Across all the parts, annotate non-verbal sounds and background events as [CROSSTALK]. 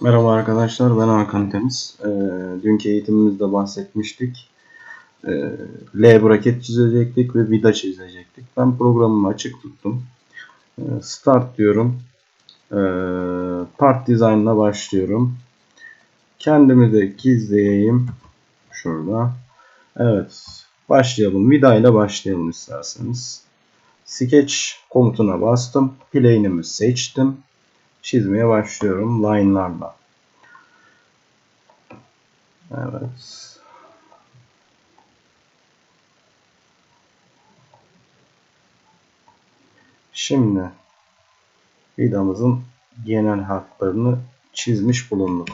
Merhaba arkadaşlar, ben Hakan Temiz. Ee, dünkü eğitimimizde bahsetmiştik. Ee, L braket çizecektik ve vida çizecektik. Ben programımı açık tuttum. Ee, start diyorum. Ee, part Design'la başlıyorum. Kendimi de gizleyeyim. Şurada. Evet. Başlayalım. Vida ile başlayalım isterseniz. Sketch komutuna bastım. Plane'imi seçtim çizmeye başlıyorum line'larla. Evet. Şimdi vidamızın genel hatlarını çizmiş bulunduk.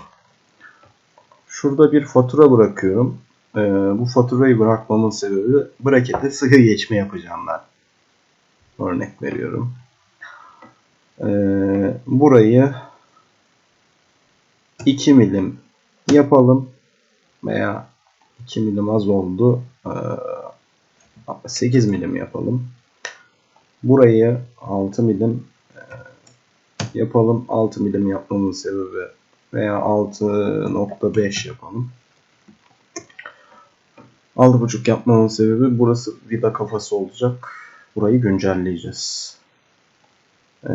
Şurada bir fatura bırakıyorum. Ee, bu faturayı bırakmamın sebebi brakete sıkı geçme yapacağım ben. Örnek veriyorum. Ee, burayı 2 milim yapalım veya 2 milim az oldu. Ee, 8 milim yapalım. Burayı 6 milim e, yapalım. 6 milim yapmamın sebebi veya 6.5 yapalım. 6.5 yapmamın sebebi burası vida kafası olacak. Burayı güncelleyeceğiz. Ee,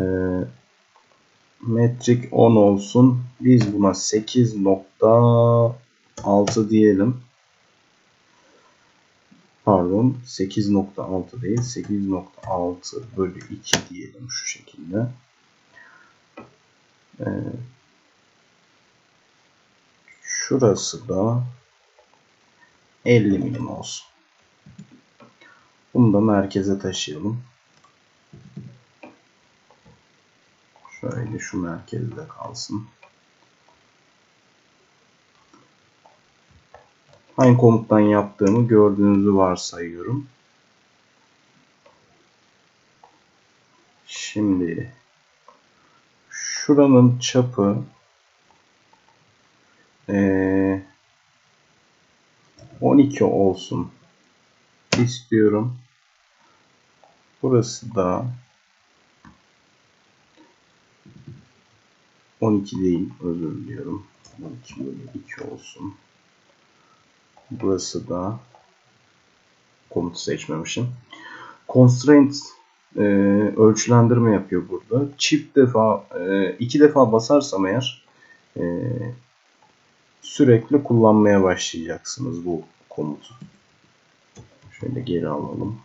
metrik 10 olsun. Biz buna 8.6 diyelim. Pardon 8.6 değil 8.6 bölü 2 diyelim şu şekilde. Ee, şurası da 50 milim olsun. Bunu da merkeze taşıyalım. Şöyle şu merkezde kalsın. Hangi komuttan yaptığımı gördüğünüzü varsayıyorum. Şimdi şuranın çapı ee, 12 olsun istiyorum. Burası da 12 değil özür diliyorum. 12 bölü 2 olsun. Burası da komutu seçmemişim. Constraint e, ölçülendirme yapıyor burada. Çift defa, e, iki defa basarsam eğer e, sürekli kullanmaya başlayacaksınız bu komutu. Şöyle geri alalım.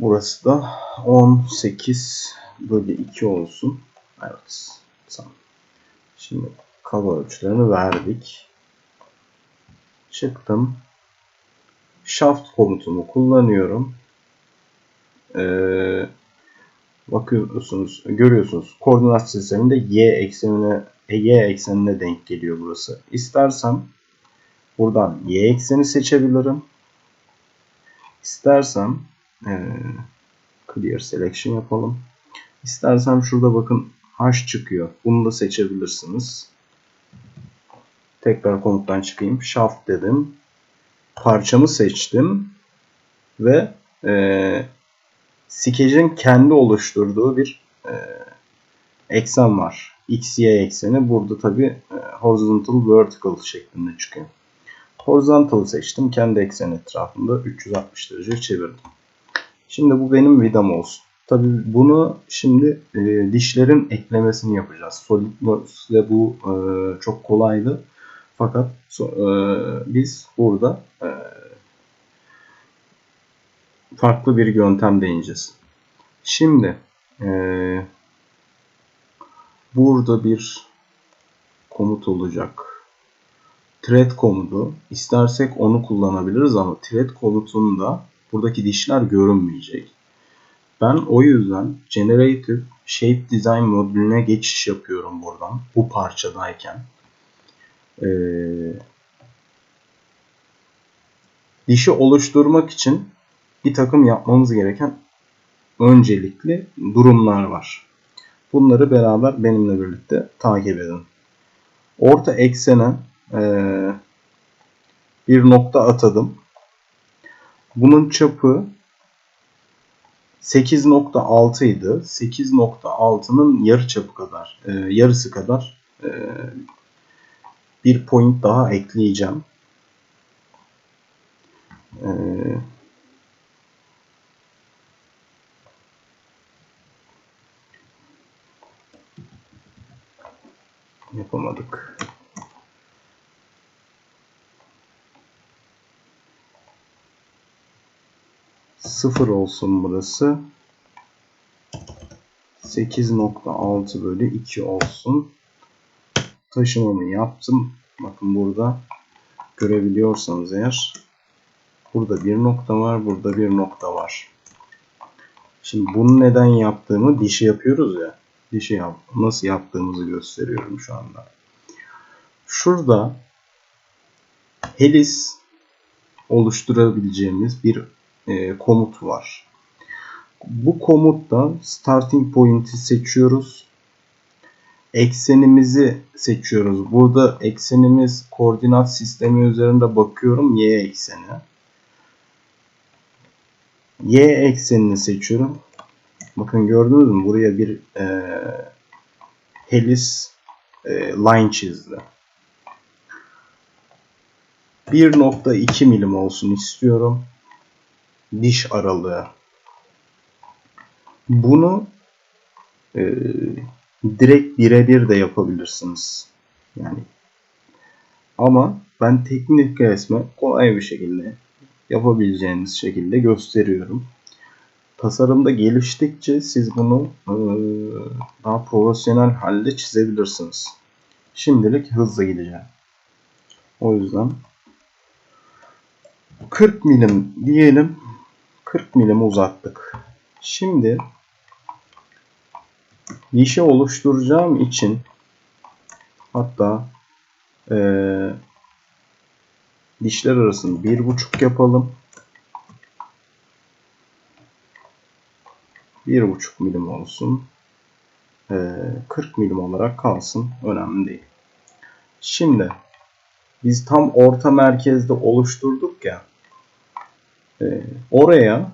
Burası da 18 bölü 2 olsun. Evet. Tamam. Şimdi kaba ölçülerini verdik. Çıktım. Shaft komutunu kullanıyorum. Ee, bakıyorsunuz, görüyorsunuz. Koordinat sisteminde y eksenine y eksenine denk geliyor burası. İstersem buradan y ekseni seçebilirim. İstersem ee, clear selection yapalım. İstersem şurada bakın H çıkıyor. Bunu da seçebilirsiniz. Tekrar komuttan çıkayım. Shaft dedim. Parçamı seçtim. Ve e, skecin kendi oluşturduğu bir e, eksen var. X, Y ekseni. Burada tabi e, horizontal, vertical şeklinde çıkıyor. Horizontal seçtim. Kendi eksen etrafında 360 derece çevirdim. Şimdi bu benim vidam olsun. Tabi bunu şimdi e, dişlerin eklemesini yapacağız. SolidWorks'le bu e, çok kolaydı. Fakat so, e, biz burada e, farklı bir yöntem deneyeceğiz. Şimdi e, burada bir komut olacak. Thread komutu. İstersek onu kullanabiliriz ama thread komutunda buradaki dişler görünmeyecek. Ben o yüzden Generative Shape Design modülüne geçiş yapıyorum buradan. Bu parçadayken. Ee, dişi oluşturmak için bir takım yapmamız gereken öncelikli durumlar var. Bunları beraber benimle birlikte takip edin. Orta eksene e, bir nokta atadım. Bunun çapı 8.6 idi. 8.6'nın yarı çapı kadar, e, yarısı kadar e, bir point daha ekleyeceğim. E, yapamadık. Sıfır olsun burası. 8.6 bölü 2 olsun. Taşımamı yaptım. Bakın burada görebiliyorsanız eğer burada bir nokta var, burada bir nokta var. Şimdi bunu neden yaptığımı dişi yapıyoruz ya. Dişi yap nasıl yaptığımızı gösteriyorum şu anda. Şurada helis oluşturabileceğimiz bir e, komut var. Bu komutta starting point'i seçiyoruz. Eksenimizi seçiyoruz. Burada eksenimiz koordinat sistemi üzerinde bakıyorum y ekseni. Y eksenini seçiyorum. Bakın gördünüz mü? Buraya bir e, helis e, line çizdi. 1.2 milim olsun istiyorum. Diş aralığı. Bunu e, direkt birebir de yapabilirsiniz. Yani ama ben teknik resme kolay bir şekilde yapabileceğiniz şekilde gösteriyorum. Tasarımda geliştikçe siz bunu e, daha profesyonel halde çizebilirsiniz. Şimdilik hızlı gideceğim. O yüzden 40 milim diyelim. 40 milim uzattık. Şimdi nişe oluşturacağım için hatta e, dişler arasını bir buçuk yapalım. Bir buçuk milim olsun. E, 40 milim olarak kalsın. Önemli değil. Şimdi biz tam orta merkezde oluşturduk ya. E, oraya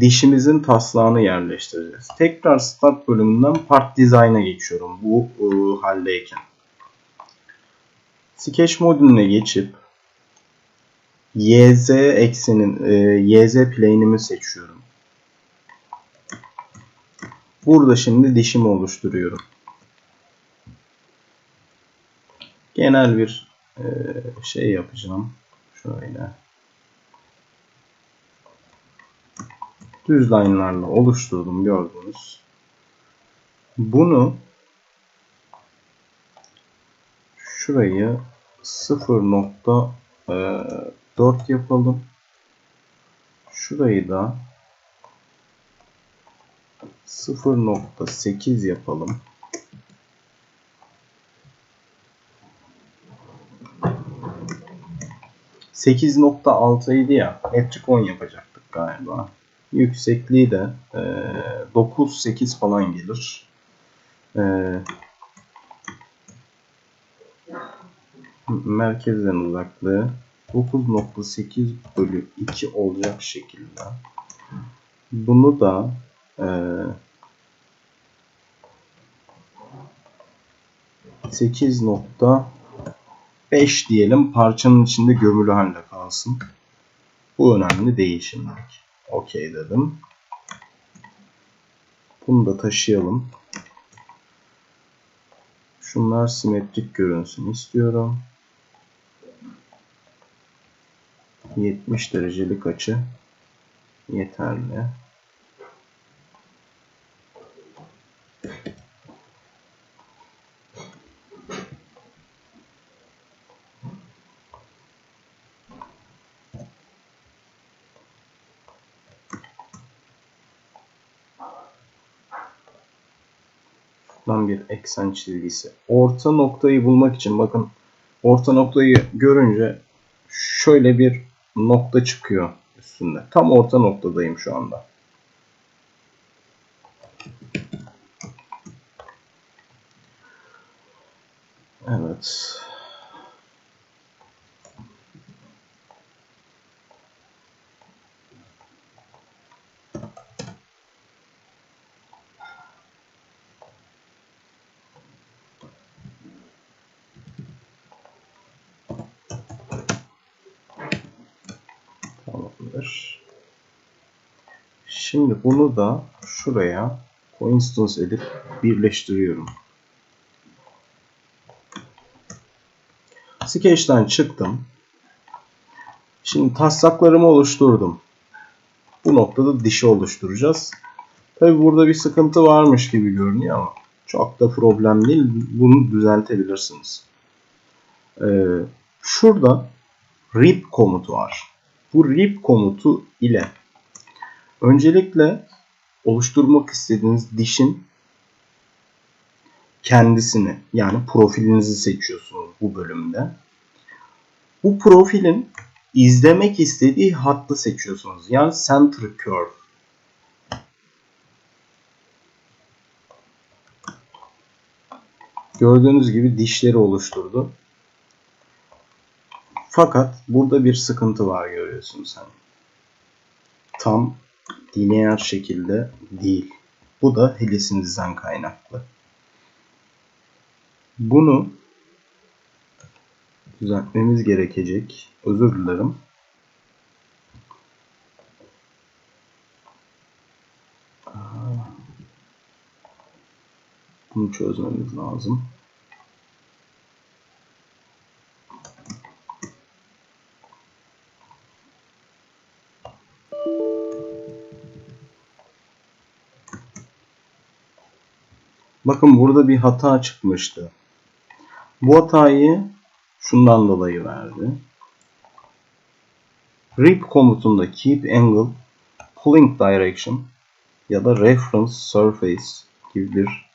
dişimizin taslağını yerleştireceğiz. Tekrar start bölümünden part design'a geçiyorum bu e, haldeyken. Sketch modülüne geçip YZ eksenin e, YZ plane'imi seçiyorum. Burada şimdi dişimi oluşturuyorum. Genel bir e, şey yapacağım. Şöyle. Düz line'larla oluşturdum gördünüz. Bunu şurayı 0.4 yapalım. Şurayı da 0.8 yapalım. Sekiz nokta altı idi ya. Metrik 10 yapacaktık galiba. Yüksekliği de e, 9-8 falan gelir. E, merkezden uzaklığı 9.8 bölü 2 olacak şekilde. Bunu da e, 8.5 diyelim parçanın içinde gömülü halde kalsın. Bu önemli değil şimdilik. Okey dedim. Bunu da taşıyalım. Şunlar simetrik görünsün istiyorum. 70 derecelik açı yeterli. Şuradan bir eksen çizgisi. Orta noktayı bulmak için bakın orta noktayı görünce şöyle bir nokta çıkıyor üstünde. Tam orta noktadayım şu anda. Evet. Şimdi bunu da şuraya coinstance edip birleştiriyorum. Sketch'ten çıktım. Şimdi taslaklarımı oluşturdum. Bu noktada dişi oluşturacağız. Tabi burada bir sıkıntı varmış gibi görünüyor ama çok da problem değil. Bunu düzeltebilirsiniz. Ee, şurada rip komutu var. Bu rip komutu ile öncelikle oluşturmak istediğiniz dişin kendisini yani profilinizi seçiyorsunuz bu bölümde. Bu profilin izlemek istediği hattı seçiyorsunuz. Yani center curve. Gördüğünüz gibi dişleri oluşturdu. Fakat burada bir sıkıntı var görüyorsunuz hani. Tam lineer şekilde değil. Bu da helisinizden kaynaklı. Bunu düzeltmemiz gerekecek. Özür dilerim. Bunu çözmemiz lazım. Bakın burada bir hata çıkmıştı. Bu hatayı şundan dolayı verdi. Rip komutunda keep angle, pulling direction ya da reference surface gibi bir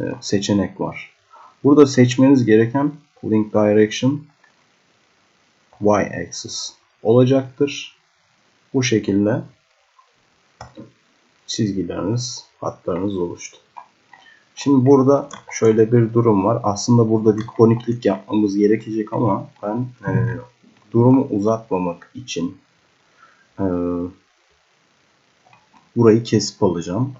e, seçenek var. Burada seçmeniz gereken pulling direction y axis olacaktır. Bu şekilde çizgileriniz, hatlarınız oluştu. Şimdi burada şöyle bir durum var. Aslında burada bir koniklik yapmamız gerekecek ama ben e, durumu uzatmamak için e, burayı kesip alacağım.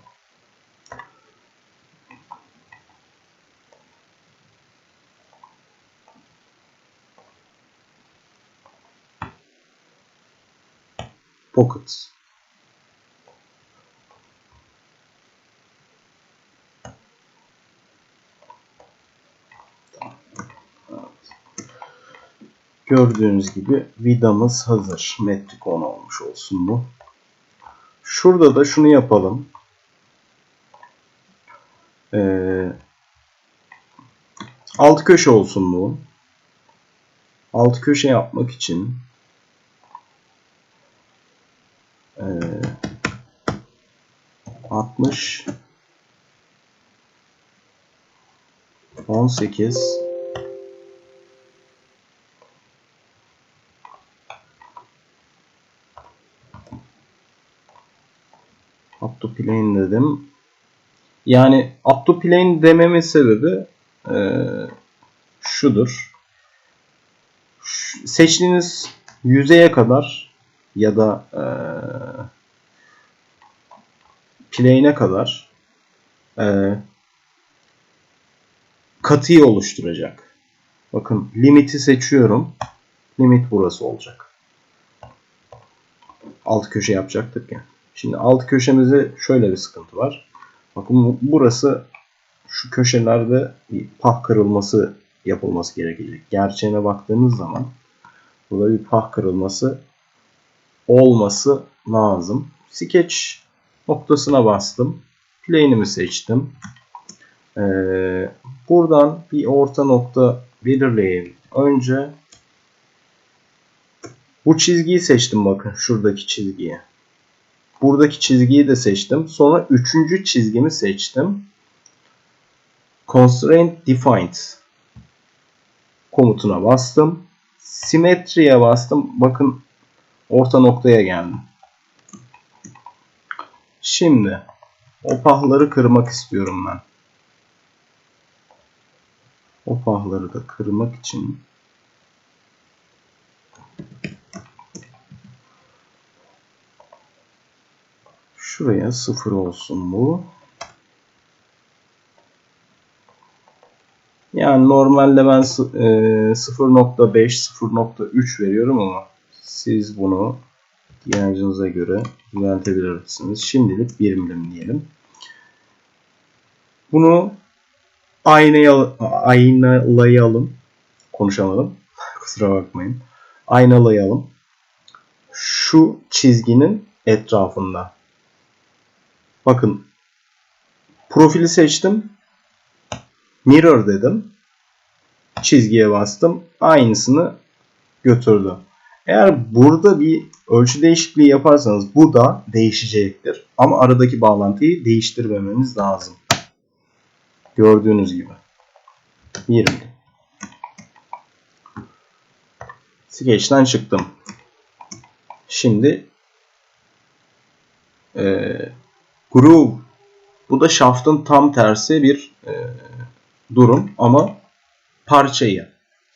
Pockets. Gördüğünüz gibi vidamız hazır. Metrik 10 olmuş olsun bu. Şurada da şunu yapalım. Ee, alt köşe olsun bu. Alt köşe yapmak için e, 60 18 dedim. Yani up to plane dememin sebebi e, şudur. Şu, seçtiğiniz yüzeye kadar ya da e, plane'e kadar e, katıyı oluşturacak. Bakın limiti seçiyorum. Limit burası olacak. Alt köşe yapacaktık ya. Şimdi alt köşemizde şöyle bir sıkıntı var. Bakın burası şu köşelerde bir pah kırılması yapılması gerekecek. Gerçeğine baktığımız zaman burada bir pah kırılması olması lazım. Sketch noktasına bastım. Plane'imi seçtim. Ee, buradan bir orta nokta belirleyelim. Önce bu çizgiyi seçtim bakın şuradaki çizgiyi. Buradaki çizgiyi de seçtim. Sonra üçüncü çizgimi seçtim. Constraint Defined komutuna bastım. Simetriye bastım. Bakın orta noktaya geldim. Şimdi o pahları kırmak istiyorum ben. O pahları da kırmak için Şuraya 0 olsun bu. Yani normalde ben 0.5 0.3 veriyorum ama siz bunu ihtiyacınıza göre düzeltebilirsiniz. Şimdilik 1 milim diyelim. Bunu aynaya, aynalayalım. Konuşamadım. [LAUGHS] Kusura bakmayın. Aynalayalım. Şu çizginin etrafında. Bakın profili seçtim. Mirror dedim. Çizgiye bastım. Aynısını götürdü. Eğer burada bir ölçü değişikliği yaparsanız bu da değişecektir. Ama aradaki bağlantıyı değiştirmemeniz lazım. Gördüğünüz gibi. 20. Sketch'ten çıktım. Şimdi e, groove bu da shaft'ın tam tersi bir e, durum ama parçayı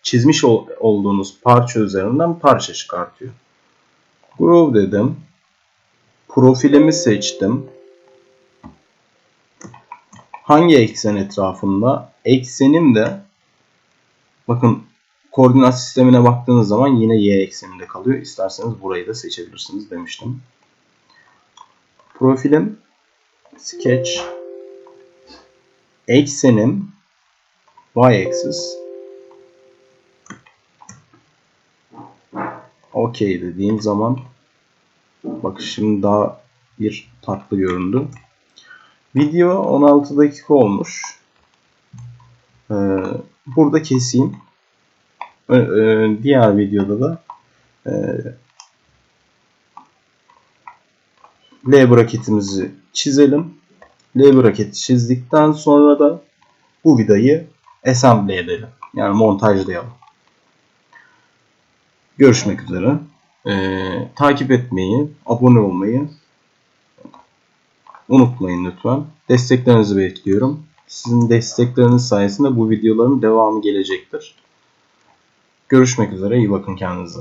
çizmiş ol, olduğunuz parça üzerinden parça çıkartıyor. Groove dedim. Profilimi seçtim. Hangi eksen etrafında? Eksenim de bakın koordinat sistemine baktığınız zaman yine y ekseninde kalıyor. İsterseniz burayı da seçebilirsiniz demiştim. Profilim sketch eksenim y axis OK dediğim zaman bak şimdi daha bir tatlı göründü. Video 16 dakika olmuş. Ee, burada keseyim. Ee, diğer videoda da e, L braketimizi çizelim. L braketi çizdikten sonra da bu vidayı assembly edelim. Yani montajlayalım. Görüşmek üzere. Ee, takip etmeyi, abone olmayı unutmayın lütfen. Desteklerinizi bekliyorum. Sizin destekleriniz sayesinde bu videoların devamı gelecektir. Görüşmek üzere. İyi bakın kendinize.